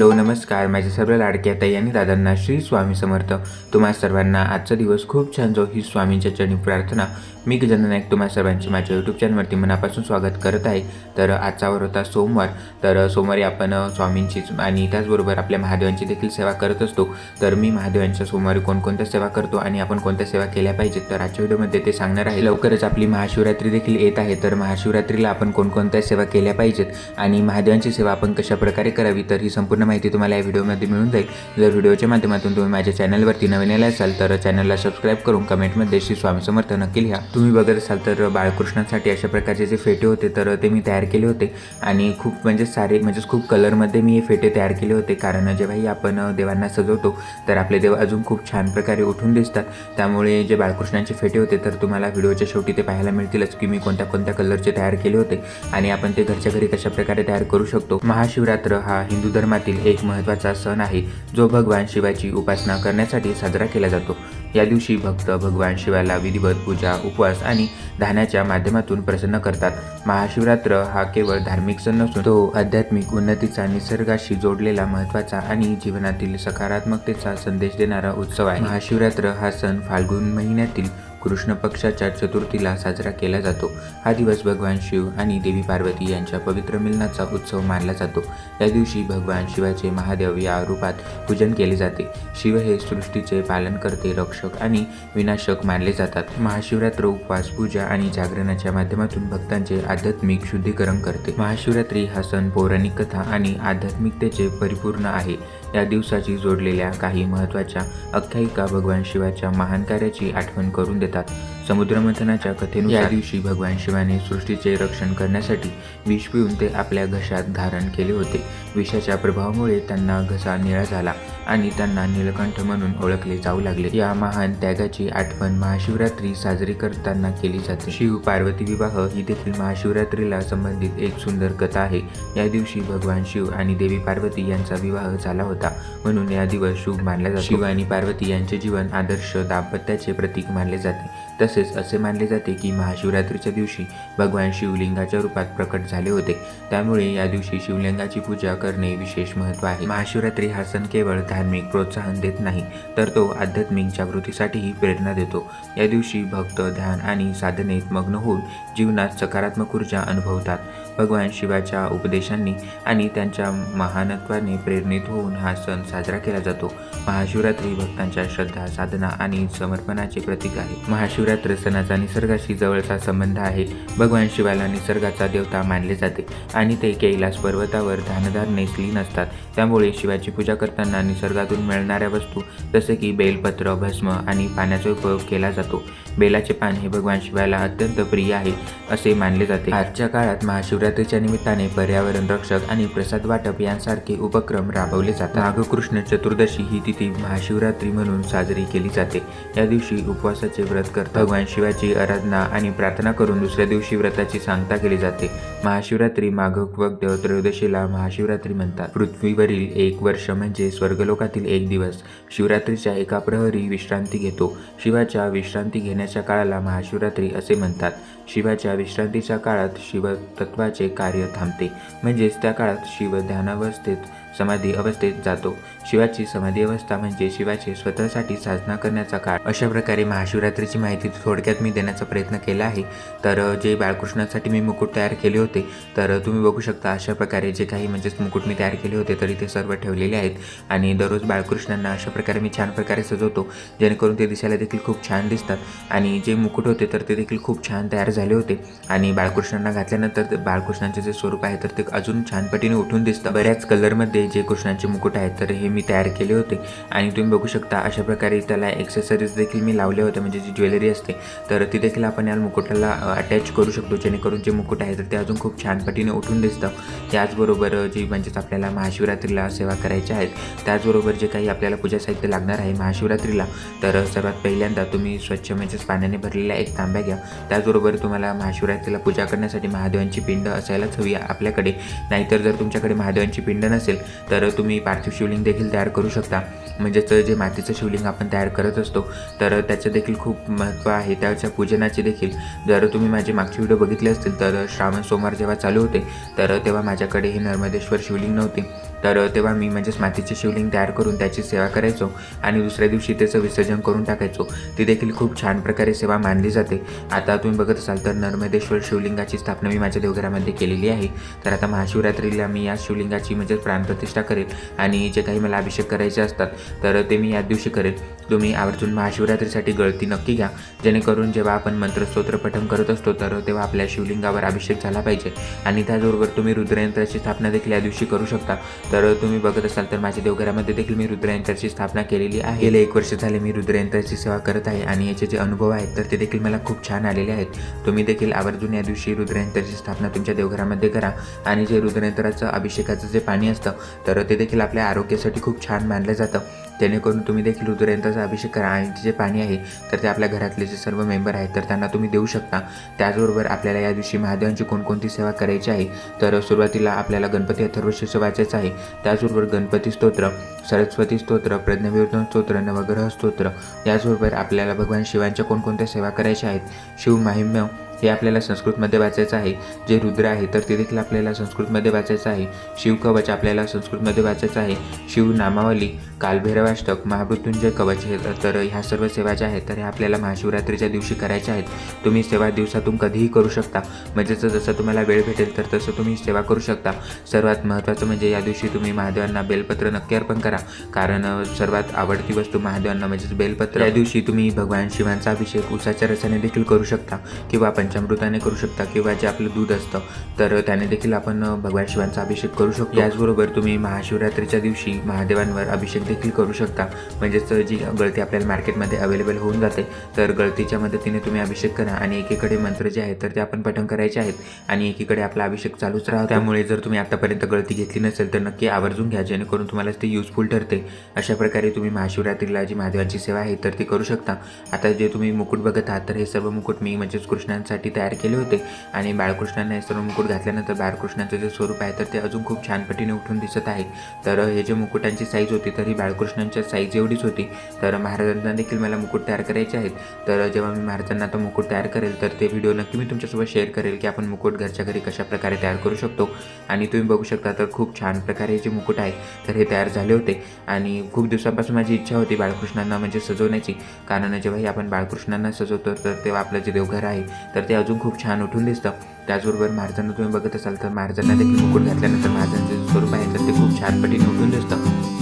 Hello नमस्कार. माझ्या सर्व लाडक्या ताई आणि दादांना श्री स्वामी समर्थ. तुम्हा सर्वांना आजचा दिवस खूप छान जाऊ ही स्वामींच्या चरणी प्रार्थना. मी गजानन नाईक तुम्हा सर्वांचे माझ्या यूट्यूब चॅनलवरती मनापासून स्वागत करत आहे. तर आजचा वर होता सोमवार. तर सोमवारी आपण स्वामींचीच आणि त्याचबरोबर आपल्या महादेवांची देखील सेवा करत असतो. तर मी महादेवांच्या सोमवारी कोणकोणत्या सेवा करतो आणि आपण कोणत्या सेवा केल्या पाहिजेत? तर आजच्या व्हिडिओमध्ये ते सांगणार आहे. लवकरच आपली महाशिवरात्री देखील येत आहे. तर महाशिवरात्रीला आपण कोणकोणत्या सेवा केल्या पाहिजेत? आणि महादेवांची सेवा आपण कशाप्रकारे करावी? तर ही संपूर्ण माहिती तुम्हाला या व्हिडिओमध्ये मिळून जाईल. जर व्हिडिओच्या माध्यमातून तुम्ही माझ्या चॅनलवरती नवीन आला असाल तर चॅनलला सबस्क्राईब करून कमेंटमध्ये श्री स्वामी समर्थ नक्की लिहा. तुम्ही बघत असाल तर बाळकृष्णासाठी अशा प्रकारचे जे फेटे होते तर ते मी तयार केले होते. आणि खूप म्हणजे सारे म्हणजेच खूप कलरमध्ये मी हे फेटे तयार केले होते. कारण जेव्हाही आपण देवांना सजवतो तर आपले देव अजून खूप छान प्रकारे उठून दिसतात. त्यामुळे जे बाळकृष्णांचे फेटे होते तर तुम्हाला व्हिडिओच्या शेवटी ते पाहायला मिळतीलच की मी कोणत्या कोणत्या कलरचे तयार केले होते. आणि आपण ते घरच्या घरी कशा प्रकारे तयार करू शकतो. महाशिवरात्र हा हिंदू धर्मातील एक महत्त्वाचा सण आहे जो भगवान शिवाची उपासना करण्यासाठी साजरा केला जातो. या दिवशी भक्त भगवान शिवाला विधिवत पूजा उपवास आणि ध्यानाच्या माध्यमातून प्रसन्न करतात. महाशिवरात्र हा केवळ धार्मिक सण नसून तो आध्यात्मिक उन्नतीचा निसर्गाशी जोडलेला महत्त्वाचा आणि जीवनातील सकारात्मकतेचा संदेश देणारा उत्सव आहे. महाशिवरात्र हा सण फाल्गुन महिन्यातील कृष्ण पक्षाच्या चतुर्थीला साजरा केला जातो. हा दिवस भगवान शिव आणि देवी पार्वती यांच्या पवित्र मिलनाचा उत्सव मानला जातो. या दिवशी भगवान शिवाचे महादेव या रूपात पूजन केले जाते. शिव हे सृष्टीचे पालन करते रक्षक आणि विनाशक मानले जातात. महाशिवरात्र उपवास पूजा आणि जागरणाच्या माध्यमातून भक्तांचे आध्यात्मिक शुद्धीकरण करते. महाशिवरात्री हा सण पौराणिक कथा आणि आध्यात्मिकतेचे परिपूर्ण आहे. या दिवसाची जोडलेल्या काही महत्त्वाच्या आख्यायिका भगवान शिवाच्या महान कार्याची आठवण करून देतात. समुद्रमंथनाच्या कथेनुसार या दिवशी भगवान शिवाने सृष्टीचे रक्षण करण्यासाठी विष पिऊन ते आपल्या घशात धारण केले होते. विषाच्या प्रभावामुळे त्यांना घसा निळा झाला. आणि त्यांना नीलकंठ म्हणून ओळखले जाऊ लागले. या महान त्यागाची आठवण महाशिवरात्री साजरी करताना केली जाते. शिव पार्वती विवाह ही देखील महाशिवरात्रीला संबंधित एक सुंदर कथा आहे. या दिवशी भगवान शिव आणि देवी पार्वती यांचा विवाह झाला होता म्हणून या दिवस शुभ मानला जातो. शिव आणि पार्वती यांचे जीवन आदर्श दाम्पत्याचे प्रतीक मानले जाते. तसेच असे मानले जाते की महाशिवरात्रीच्या दिवशी भगवान शिवलिंगाच्या रूपात प्रकट झाले होते. त्यामुळे या दिवशी शिवलिंगाची पूजा करणे विशेष महत्त्व आहे. महाशिवरात्री हा सण केवळ धार्मिक प्रोत्साहन देत नाही तर तो आध्यात्मिक जागृतीसाठीही प्रेरणा देतो. या दिवशी भक्त ध्यान आणि साधनेत मग्न होऊन जीवनात सकारात्मक ऊर्जा अनुभवतात. भगवान शिवाच्या उपदेशांनी आणि त्यांच्या महानत्वाने प्रेरित होऊन हा सण साजरा केला जातो. महाशिवरात्री भक्तांच्या श्रद्धा साधना आणि समर्पणाचे प्रतीक आहे. महाशिवरात्री सणाचा निसर्गाशी जवळचा संबंध आहे. भगवान शिवाला निसर्गाचा देवता मानले जाते आणि ते कैलास पर्वतावर ध्यानधारणे लीन असतात त्यामुळे शिवाची पूजा करताना निसर्गातून मिळणाऱ्या वस्तू जसे की बेलपत्र भस्म आणि पाण्याचा उपयोग केला जातो. बेलाचे पान हे भगवान शिवाला अत्यंत प्रिय आहे असे मानले जाते. आजच्या काळात महाशिवरात्रीच्या निमित्ताने पर्यावरण रक्षक आणि प्रसाद वाटप यांसारखे उपक्रम राबवले जातात. नागकृष्ण चतुर्दशी ही तिथी महाशिवरात्री म्हणून साजरी केली जाते. या दिवशी उपवासाचे व्रत करता भगवान शिवाची आराधना आणि प्रार्थना करून दुसऱ्या दिवशी व्रताची सांगता केली जाते. महाशिवरात्री माघ वद्य त्रयोदशीला महाशिवरात्री म्हणतात. पृथ्वीवरील एक वर्ष म्हणजे स्वर्गलोकातील एक दिवस. शिवरात्रीच्या एका प्रहरी विश्रांती घेतो. शिवाच्या विश्रांती घेणे घेण्याच्या काळाला महाशिवरात्री असे म्हणतात. शिवाच्या विश्रांतीच्या काळात शिवतत्वाचे कार्य थांबते. म्हणजेच त्या काळात शिव ध्यानावस्थेत समाधी अवस्थेत जातो. शिवाची समाधी अवस्था म्हणजे शिवाची स्वतःसाठी साधना करण्याचा काळ. अशा प्रकारे महाशिवरात्रीची माहिती थोडक्यात मी देण्याचा प्रयत्न केला आहे. तर जे बाळकृष्णासाठी मी मुकुट तयार केले होते तर तुम्ही बघू शकता अशा प्रकारे जे काही म्हणजेच मुकुट मी तयार केले होते तरी ते सर्व ठेवलेले आहेत. आणि दररोज बाळकृष्णांना अशा प्रकारे मी छान प्रकारे सजवतो जेणेकरून ते दिसायला देखील खूप छान दिसतात. आणि जे मुकुट होते तर ते देखील खूप छान तयार झाले होते. आणि बाळकृष्णांना घातल्यानंतर बाळकृष्णांचे जे स्वरूप आहे तर ते अजून छान पटीने उठून दिसतं बऱ्याच कलरमध्ये जे कृष्णांचे मुकुट आहेत तर हे मी तयार केले होते. आणि तुम्ही बघू शकता अशा प्रकारे त्याला एक्सेसरीज देखील मी लावले होते. म्हणजे जी ज्वेलरी असते तर ती देखील आपण या मुकुटाला अटॅच करू शकतो. जेणेकरून जे मुकुट आहे तर ते अजून खूप छान पटीने उठून दिसतं. त्याचबरोबर जी म्हणजेच आपल्याला महाशिवरात्रीला सेवा करायच्या आहेत त्याचबरोबर जे काही आपल्याला पूजा साहित्य लागणार आहे महाशिवरात्रीला तर सर्वात पहिल्यांदा तुम्ही स्वच्छ म्हणजेच पाण्याने भरलेला एक तांब्या घ्या. त्याचबरोबर तुम्हाला महाशिवरात्रीला पूजा करण्यासाठी महादेवांची पिंड असायलाच हवी आपल्याकडे. नाहीतर जर तुमच्याकडे महादेवांची पिंड नसेल तर तुम्ही पार्थिव शिवलिंग देखील तयार करू शकता. म्हणजेच जे मातीचं शिवलिंग आपण तयार करत असतो तर त्याचं देखील खूप महत्त्व आहे. त्याच्या पूजनाचे देखील जर तुम्ही माझे मागचे व्हिडिओ बघितले असतील तर श्रावण सोमवार जेव्हा चालू होते तर तेव्हा माझ्याकडे हे नर्मदेश्वर शिवलिंग नव्हते. तर तेव्हा मी म्हणजेच मातीचे शिवलिंग तयार करून त्याची सेवा करायचो आणि दुसऱ्या दिवशी त्याचं विसर्जन करून टाकायचो. ती देखील खूप छान प्रकारे सेवा मानली जाते. आता तुम्ही बघत असाल तर नर्मदेश्वर शिवलिंगाची स्थापना मी माझ्या देवघरामध्ये केलेली आहे. तर आता महाशिवरात्रीला मी या शिवलिंगाची म्हणजेच प्राणप्रतिष्ठा करेल आणि जे काही मला अभिषेक करायचे असतात तर ते मी याच दिवशी करेल. तुम्ही आवर्जून महाशिवरात्रीसाठी गळती नक्की घ्या. जेणेकरून जेव्हा आपण मंत्रस्तोत्र पठण करत असतो तर तेव्हा आपल्या शिवलिंगावर अभिषेक झाला पाहिजे. आणि त्याचबरोबर तुम्ही रुद्रयंत्राची स्थापना देखील या दिवशी करू शकता. तर तुम्ही बघत असाल तर माझ्या देवघरामध्ये देखील मी रुद्रयंत्राची स्थापना केलेली आहे. गेले एक वर्ष झाले मी रुद्रयंत्राची सेवा करत आहे आणि याचे जे अनुभव आहेत तर ते देखील मला खूप छान आलेले आहेत. तुम्ही देखील आवर्जून या दिवशी रुद्रयंत्राची स्थापना तुमच्या देवघरामध्ये करा आणि जे रुद्रयंत्राचं अभिषेकाचं जे पाणी असतं तर ते देखील आपल्या आरोग्यासाठी खूप छान मानलं जातं. जेणेकरून तुम्ही देखील रुद्रयंत्राचा अभिषेक करा आणि जे पाणी आहे तर ते आपल्या घरातले जे सर्व मेंबर आहेत तर त्यांना तुम्ही देऊ शकता. त्याचबरोबर आपल्याला या दिवशी महादेवांची कोणकोणती सेवा करायची आहे तर सुरुवातीला आपल्याला गणपती अथर्वशीर्ष वाचायचं आहे. त्याचबरोबर गणपती स्तोत्र सरस्वती स्तोत्र प्रज्ञविवर्धन स्तोत्र नवग्रह स्तोत्र याचबरोबर आपल्याला भगवान शिवांच्या कोणकोणत्या सेवा करायच्या आहेत शिव माहिम्य हे आपल्याला संस्कृतमध्ये वाचायचं आहे. जे रुद्र आहे तर ते देखील आपल्याला संस्कृतमध्ये वाचायचं आहे. शिव कवच आपल्याला संस्कृतमध्ये वाचायचं आहे. शिव नामावली कालभैरवाष्टक महामृत्युंजय कवच हे तर ह्या सर्व सेवा ज्या आहेत तर ह्या आपल्याला महाशिवरात्रीच्या दिवशी करायच्या आहेत. तुम्ही सेवा दिवसातून कधीही करू शकता. म्हणजेच जसं तुम्हाला वेळ भेटेल तर तसं तुम्ही सेवा करू शकता. सर्वात महत्त्वाचं म्हणजे या दिवशी तुम्ही महादेवांना बेलपत्र नक्की अर्पण करा. कारण सर्वात आवडती वस्तू महादेवांना म्हणजेच बेलपत्र. या दिवशी तुम्ही भगवान शिवांचा अभिषेक उसाच्या रसाने देखील करू शकता. किंवा पंचामृताने करू शकता किंवा जे आपलं दूध असतं तर त्याने देखील आपण भगवान शिवांचा अभिषेक करू शकतो. याचबरोबर तुम्ही महाशिवरात्रीच्या दिवशी महादेवांवर अभिषेक देखील करू शकता. म्हणजेच जी गळती आपल्याला मार्केटमध्ये अवेलेबल होऊन जाते तर गळतीच्या मदतीने तुम्ही अभिषेक करा आणि एकीकडे मंत्र जे आहेत तर ते आपण पठण करायचे आहेत आणि एकीकडे आपला अभिषेक चालूच राहतो. त्यामुळे जर तुम्ही आतापर्यंत गळती घेतली नसेल तर नक्की आवर्जून घ्या जेणेकरून तुम्हाला ते युजफुल ठरते. अशा प्रकारे तुम्ही महाशिवरात्रीला जी महादेवांची सेवा आहे तर ती करू शकता. आता जे तुम्ही मुकुट बघत आहात तर हे सर्व मुकुट मी म्हणजेच कृष्णांसाठी तयार केले होते. आणि बाळकृष्णांना हे सर्व मुकुट घातल्यानंतर बाळकृष्णाचं जे स्वरूप आहे तर ते अजून खूप छान पटीने उठून दिसत आहे. तर हे जे मुकुटांची साईज होती तर ही बाळकृष्णांच्या साईज एवढीच होती. तर महाराजांना देखील मला मुकुट तयार करायचे आहेत. तर जेव्हा मी महाराजांना तो मुकुट तयार करेल तर ते व्हिडिओ नक्की मी तुमच्यासोबत शेअर करेल की आपण मुकुट घरच्या घरी कशा प्रकारे तयार करू शकतो. आणि तुम्ही बघू शकता तर खूप छान प्रकारे हे जे मुकुट आहे तर हे तयार झाले होते. आणि खूप दिवसापासून माझी इच्छा होती बाळकृष्णांना म्हणजे सजवण्याची. कारण जेव्हाही आपण बाळकृष्णांना सजवतो तर तेव्हा आपलं जे देवघर आहे तर ते अजून खूप छान उठून दिसतं. त्याचबरोबर महाराजांना तुम्ही बघत असाल तर महाराजांना देखील मुकुट घातल्यानंतर महाराजांचं स्वरूप आहे तर ते खूप छान पटीने उठून दिसतं.